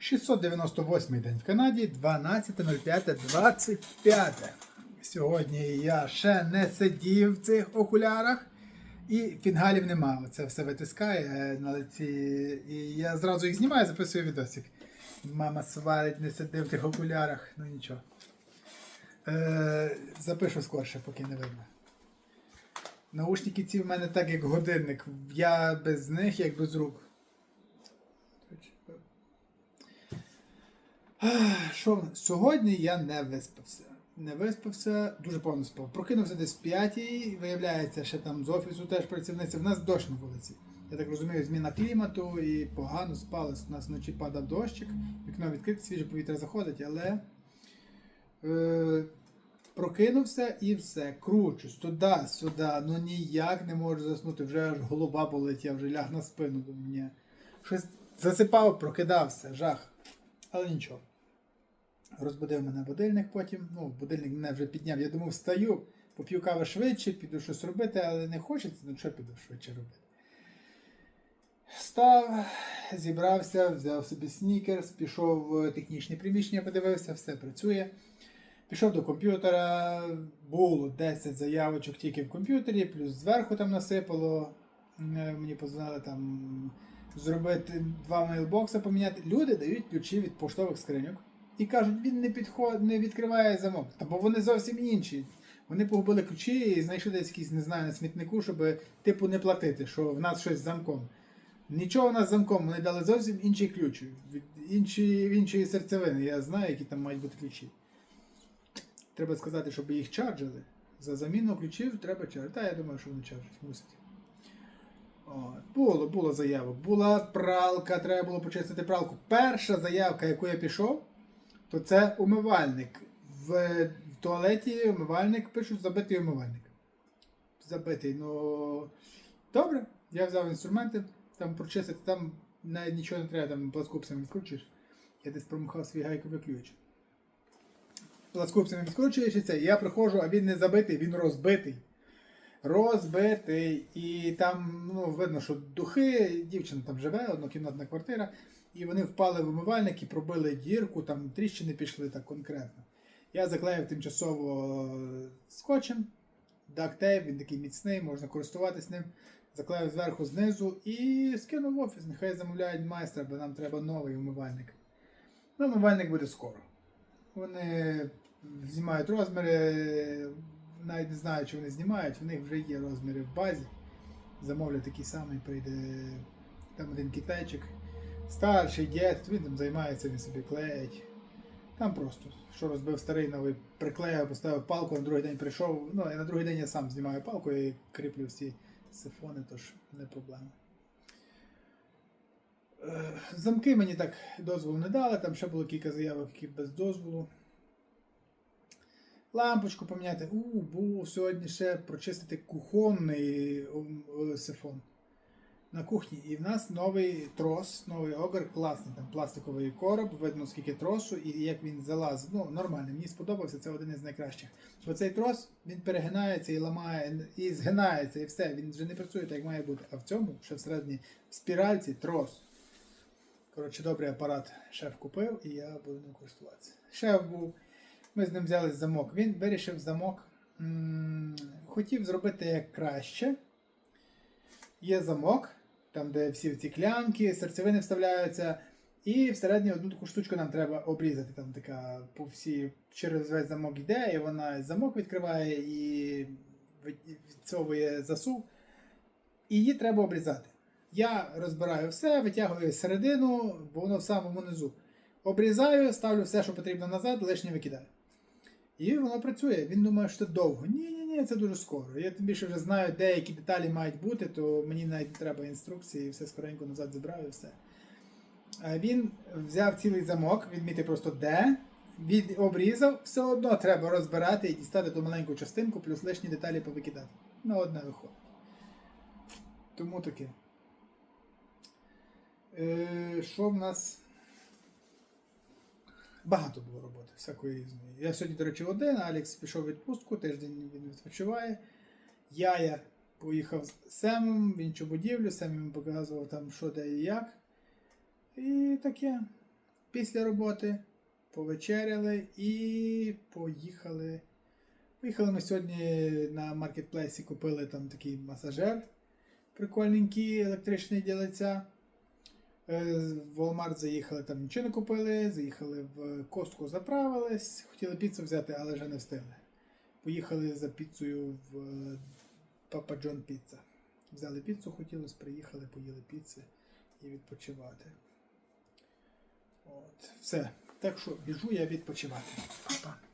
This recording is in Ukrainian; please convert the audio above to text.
698 день в Канаді, 12.05.25. Сьогодні я ще не сидів в цих окулярах і фінгалів нема. Це все витискає на лиці. І я зразу їх знімаю, записую відосик. Мама сварить, не сиди в тих окулярах, ну нічого. Е, запишу скорше, поки не видно. Наушники ці в мене так, як годинник. Я без них, як без рук. Що сьогодні я не виспався. Не виспався, дуже повно спав. Прокинувся десь в п'ятій, виявляється, ще там з офісу теж працівниця. В нас дощ на вулиці. Я так розумію, зміна клімату і погано спали. У нас вночі падав дощик, вікно відкрите, свіже повітря заходить, але е, прокинувся і все. Кручусь туди, сюди. Ну ніяк не можу заснути. Вже аж голова болить, я вже ляг на спину. Думаю. Щось засипав, прокидався, жах. Але нічого. Розбудив мене будильник потім. Ну, будильник мене вже підняв. Я думав, встаю, поп'ю каву швидше, піду щось робити, але не хочеться, ну що піду швидше робити. Встав, зібрався, взяв собі снікерс, пішов в технічне приміщення, подивився, все працює. Пішов до комп'ютера, було 10 заявочок тільки в комп'ютері, плюс зверху там насипало. Е, Мені позвонили там зробити два мейлбокси, поміняти. Люди дають ключі від поштових скриньок і кажуть, він не підход, не відкриває замок. Та бо вони зовсім інші. Вони погубили ключі і знайшли десь якісь, не знаю, на смітнику, щоб типу не платити, що в нас щось з замком. Нічого в нас з замком, вони дали зовсім інший ключ, інші, іншої серцевини. Я знаю, які там мають бути ключі. Треба сказати, щоб їх чарджили. За заміну ключів треба чарджити. Та я думаю, що вони чарджать, мусять. От. Було, було заявок. Була пралка, треба було почистити пралку. Перша заявка, яку я пішов, то це умивальник. В, в туалеті умивальник пишуть забитий умивальник. Забитий, ну добре. Я взяв інструменти, там прочистити, там навіть нічого не треба, там пласкупцями відкручуєш. Я десь промахав свій гайковий ключ. Пласкупцями відкручуєш і це. Я приходжу, а він не забитий, він розбитий. Розбитий. І там ну, видно, що духи, дівчина там живе, однокімнатна квартира, і вони впали в умивальник і пробили дірку, там тріщини пішли так конкретно. Я заклеїв тимчасово скотчем, дактейп, він такий міцний, можна користуватись ним. Заклеїв зверху знизу і скинув в офіс. Нехай замовляють майстра, бо нам треба новий умивальник. Ну, умивальник буде скоро. Вони знімають розміри, навіть не знаю, чи вони знімають, в них вже є розміри в базі. Замовлю такий самий, прийде там один китайчик. Старший дід, він там займається, він собі клеїть. Там просто, що розбив старий новий, приклеїв, поставив палку, на другий день прийшов. Ну, і на другий день я сам знімаю палку і кріплю всі сифони, тож не проблема. Е, Замки мені так дозволу не дали, там ще було кілька заявок, які без дозволу. Лампочку поміняти. У, був сьогодні ще прочистити кухонний сифон на кухні. І в нас новий трос, новий огр, класний там пластиковий короб, видно скільки тросу і як він залазить. Ну, нормально, мені сподобався, це один із найкращих. Бо цей трос він перегинається і ламає, і згинається, і все. Він вже не працює так, як має бути. А в цьому, ще всередині, в спіральці трос. Коротше, добрий апарат шеф купив і я буду ним користуватися. Шеф був. Ми з ним взяли замок. Він вирішив замок. Хотів зробити як краще. Є замок, там, де всі ці клямки, серцевини вставляються. І всередині одну таку штучку нам треба обрізати. Там така по всі через весь замок йде, і вона замок відкриває і відсовує засув. І її треба обрізати. Я розбираю все, витягую середину, бо воно в самому низу. Обрізаю, ставлю все, що потрібно назад, лишнє викидаю. І воно працює. Він думає, що це довго. Ні, ні, це дуже скоро. Я тим більше вже знаю, де які деталі мають бути, то мені навіть треба інструкції, і все скоренько назад зібрав і все. Він взяв цілий замок, відмітив просто де, від, обрізав, все одно треба розбирати і дістати ту маленьку частинку, плюс лишні деталі повикидати. На одне виходить. Тому таке. Е, що в нас? Багато було роботи, всякої різної. Я сьогодні, до речі, один, Алекс пішов в відпустку, тиждень він відпочиває. Я, я поїхав з Семом в іншу будівлю, Сем йому показував там, що де і як. І таке. після роботи, повечеряли і поїхали. Поїхали ми сьогодні на маркетплейсі, купили там такий масажер прикольненький, електричний для лиця. Е, В Walmart заїхали, там нічого не купили, заїхали в Костку, заправились, хотіли піцу взяти, але вже не встигли. Поїхали за піцею в е, Papa John Pizza. Взяли піцу, хотілося, приїхали, поїли піци і відпочивати. От, все. Так що біжу я відпочивати. Па-па.